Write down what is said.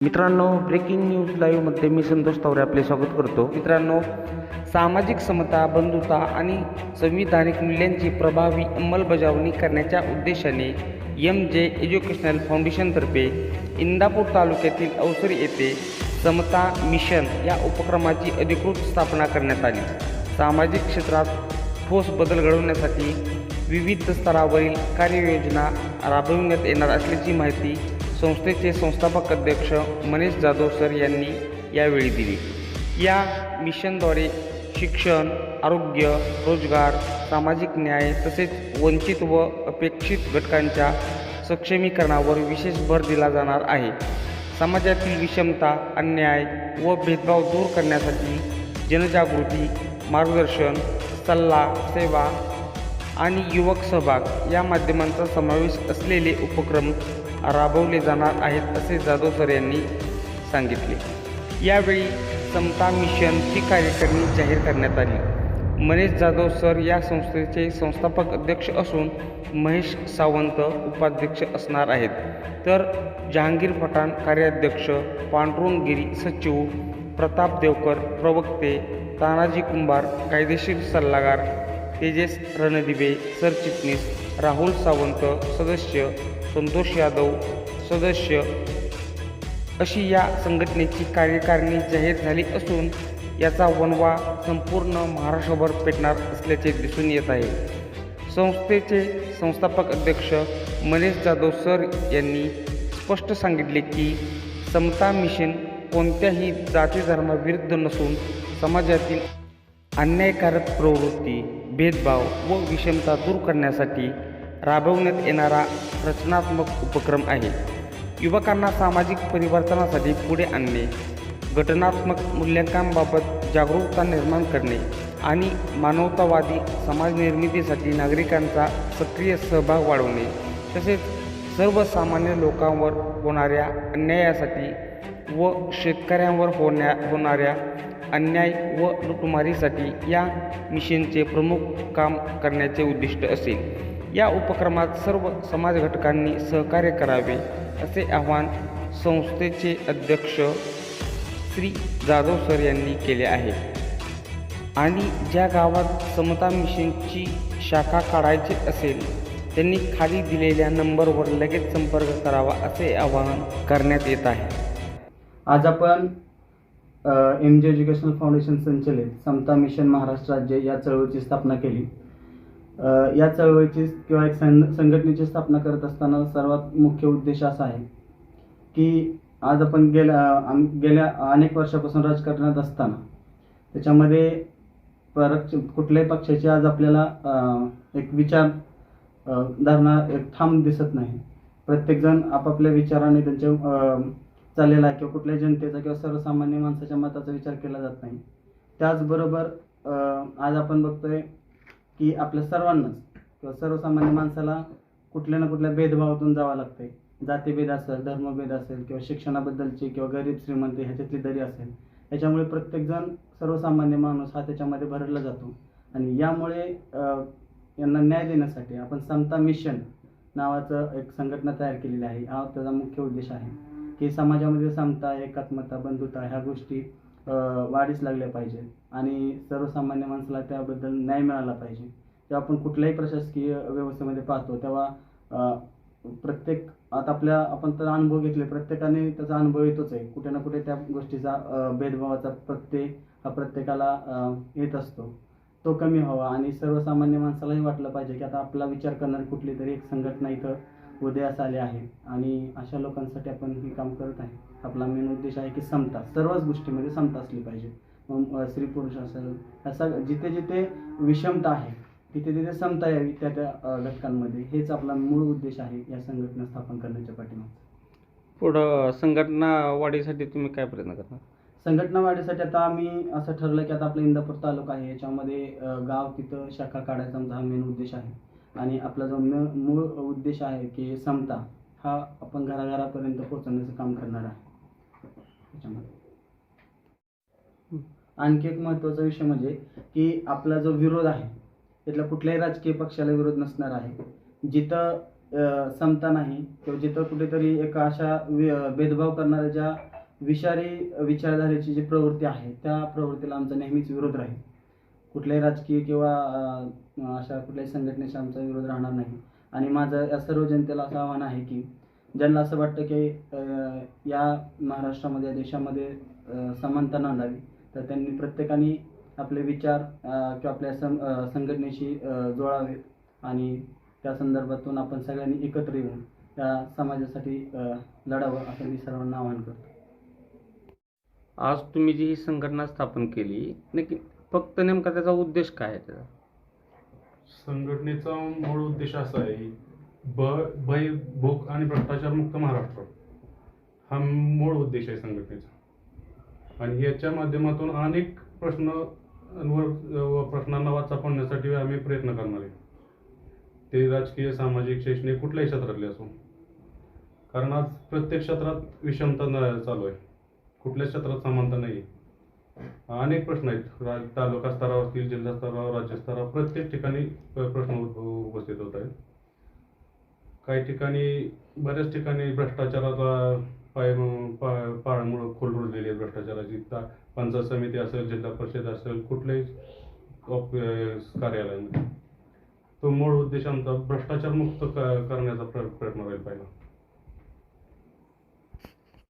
मित्रांनो breaking news लाईव्हमध्ये मी संतोष तावरे आपले स्वागत करतो. मित्रांनो सामाजिक समता बंधुता आणि संविधानिक मूल्यांची प्रभावी अंमलबजावणी करण्याच्या उद्देशाने एम जे एज्युकेशनल फाउंडेशनतर्फे इंदापूर तालुक्यातील अवसरी येथे समता मिशन या उपक्रमाची अधिकृत स्थापना करण्यात आली. सामाजिक क्षेत्रात ठोस बदल घडवण्यासाठी विविध स्तरावरील कार्ययोजना राबविण्यात येणार असल्याची माहिती संस्थेचे संस्थापक अध्यक्ष मनीष जाधव सर यांनी यावेळी दिली. या मिशनद्वारे शिक्षण आरोग्य रोजगार सामाजिक न्याय तसेच वंचित व अपेक्षित घटकांच्या सक्षमीकरणावर विशेष भर दिला जाणार आहे. समाजातील विषमता अन्याय व भेदभाव दूर करण्यासाठी जनजागृती मार्गदर्शन सल्ला सेवा आणि युवक सहभाग या माध्यमांचा समावेश असलेले उपक्रम राबवले जाणार आहेत असे जाधव सर यांनी सांगितले. यावेळी समता मिशन ही कार्यकारिणी जाहीर करण्यात आली. मनीष जाधव सर या संस्थेचे संस्थापक अध्यक्ष असून महेश सावंत उपाध्यक्ष असणार आहेत. तर जहांगीर पठाण कार्याध्यक्ष पांडुरंगगिरी सचिव प्रताप देवकर प्रवक्ते तानाजी कुंभार कायदेशीर सल्लागार तेजेस रणदिवे सरचिटणीस राहुल सावंत सदस्य संतोष यादव सदस्य अशी या संघटनेची कार्यकारिणी जाहीर झाली असून याचा वनवा संपूर्ण महाराष्ट्रभर पेटणार असल्याचे दिसून येत आहे. संस्थेचे संस्थापक अध्यक्ष मनीष जाधव सर यांनी स्पष्ट सांगितले की समता मिशन कोणत्याही जाती धर्माविरुद्ध नसून समाजातील अन्यायकारक प्रवृत्ती भेदभाव व विषमता दूर करण्यासाठी राबवण्यात येणारा रचनात्मक उपक्रम आहे. युवकांना सामाजिक परिवर्तनासाठी पुढे आणणे घटनात्मक मूल्यांकनाबाबत जागरूकता निर्माण करणे आणि मानवतावादी समाजनिर्मितीसाठी नागरिकांचा सक्रिय सहभाग वाढवणे तसेच सर्वसामान्य लोकांवर होणाऱ्या अन्यायासाठी व शेतकऱ्यांवर होण्या होणाऱ्या अन्याय व लुटमारीसाठी या मिशनचे प्रमुख काम करण्याचे उद्दिष्ट असेल. या उपक्रमात सर्व समाज घटकांनी सहकार्य करावे असे आवाहन संस्थेचे अध्यक्ष श्री जाधव सर यांनी केले आहे. आणि ज्या गावात समता मिशनची शाखा काढायची असेल त्यांनी खाली दिलेल्या नंबरवर लगेच संपर्क करावा असे आवाहन करण्यात येत आहे. आज आपण एम जे एज्युकेशनल फाउंडेशन संचलित समता मिशन महाराष्ट्र राज्य या चळवळीची स्थापना केली. या चळवळीची किंवा एक सं संघटनेची स्थापना करत असताना सर्वात मुख्य उद्देश असा आहे की आज आपण गेल्या आम गेल्या अनेक वर्षापासून राजकारणात असताना त्याच्यामध्ये परक्ष कुठल्याही पक्षाची आज आपल्याला एक विचार धारणा एक ठाम दिसत नाही. प्रत्येकजण आपापल्या विचाराने त्यांच्या चाललेला किंवा कुठल्याही जनतेचा किंवा सर्वसामान्य माणसाच्या मताचा विचार केला जात नाही. त्याचबरोबर आज आपण बघतोय की आपल्या सर्वांनाच किंवा सर्वसामान्य माणसाला कुठल्या ना कुठल्या भेदभावातून जावं लागतंय. जातीभेद असेल धर्मभेद असेल किंवा शिक्षणाबद्दलची किंवा गरीब श्रीमंत ह्याच्यातली दरी असेल. याच्यामुळे प्रत्येकजण सर्वसामान्य माणूस हा त्याच्यामध्ये भरडला जातो. आणि यामुळे यांना न्याय देण्यासाठी आपण समता मिशन नावाचं एक संघटना तयार केलेली आहे. हा त्याचा मुख्य उद्देश आहे. की समाजामध्ये समता एकात्मता बंधुता ह्या गोष्टी वाढीस लागल्या पाहिजेत. आणि सर्वसामान्य माणसाला त्याबद्दल न्याय मिळाला पाहिजे. जेव्हा आपण कुठल्याही प्रशासकीय व्यवस्थेमध्ये पाहतो तेव्हा प्रत्येक आता आपल्या आपण तर अनुभव घेतले प्रत्येकाने त्याचा अनुभव येतोच आहे. कुठे ना कुठे त्या गोष्टीचा भेदभावाचा प्रत्यय हा प्रत्येकाला येत असतो. तो कमी व्हावा. आणि सर्वसामान्य माणसालाही वाटलं पाहिजे की आता आपला विचार करणारी कुठली तरी एक संघटना इथं उदयास आली आहे आणि अशा लोकांसाठी आपण हे काम करत आहे. आपला मेन उद्देश आहे की समता सर्वच गोष्टीमध्ये समता असली पाहिजे. मग स्त्री पुरुष असेल असा जिथे जिथे विषमता आहे तिथे तिथे समता यावी त्या त्या घटकांमध्ये. हेच आपला मूळ उद्देश आहे या संघटना स्थापन करण्याच्या पाठीमागे. पुढं संघटना वाढीसाठी तुम्ही काय प्रयत्न करणार? संघटना वाढीसाठी आता आम्ही असं ठरलं की आता आपला इंदापूर तालुका आहे. याच्यामध्ये गाव तिथं शाखा काढायचा आमचा हा मेन उद्देश आहे. आणि आपला जो म मूळ उद्देश आहे की समता हा आपण घराघरापर्यंत पोहोचवण्याचं काम करणार आहे. त्याच्यामध्ये. आणखी एक महत्त्वाचा विषय म्हणजे की आपला जो विरोध आहे त्यातला कुठल्याही राजकीय पक्षाला विरोध नसणार आहे. जिथं समता नाही किंवा जिथं कुठेतरी एक अशा भेदभाव करणाऱ्या ज्या विषारी विचारधारेची जी प्रवृत्ती आहे त्या प्रवृत्तीला आमचा नेहमीच विरोध राहील. कुठल्याही राजकीय किंवा अशा कुठल्याही संघटनेशी आमचा विरोध राहणार नाही. आणि माझं या सर्व जनतेला असं आव्हान आहे की ज्यांना असं वाटतं की या महाराष्ट्रामध्ये या देशामध्ये समानता नांदावी तर त्यांनी प्रत्येकाने आपले विचार किंवा आपल्या सं संघटनेशी जोडावे. जोडावेत आणि त्या संदर्भातून आपण सगळ्यांनी एकत्र येऊन या समाजासाठी लढावं असं मी सर्वांना आवाहन करतो. आज तुम्ही जी ही संघटना स्थापन केली नक्की फक्त नेमका त्याचा उद्देश काय आहे त्याचा? संघटनेचा मूळ उद्देश असा आहे ब भय भूक आणि भ्रष्टाचार मुक्त महाराष्ट्र. हा मूळ उद्देश आहे संघटनेचा. आणि याच्या माध्यमातून अनेक प्रश्नांवर प्रश्नांना वाचा फोडण्यासाठी आम्ही प्रयत्न करणार आहे. ते राजकीय सामाजिक शैक्षणिक कुठल्याही क्षेत्रातले असो. कारण आज प्रत्येक क्षेत्रात विषमता चालू आहे. कुठल्याच क्षेत्रात समानता नाही आहे अनेक प्रश्न आहेत. रा- तालुका स्तरावर असतील जिल्हा स्तरावर राज्य स्तरावर प्रत्येक ठिकाणी प्रश्न उपस्थित होत आहेत. काही ठिकाणी बऱ्याच ठिकाणी भ्रष्टाचाराचा पाय पा- पाळमुळं खोल रुजलेली आहे भ्रष्टाचाराची. ता- पंचायत समिती असेल जिल्हा परिषद असेल कुठल्याही ऑफ- कार्यालयामध्ये. तो मूळ उद्देश आमचा भ्रष्टाचार मुक्त क- करण्याचा प्र- प्रयत्न राहील पाहिला.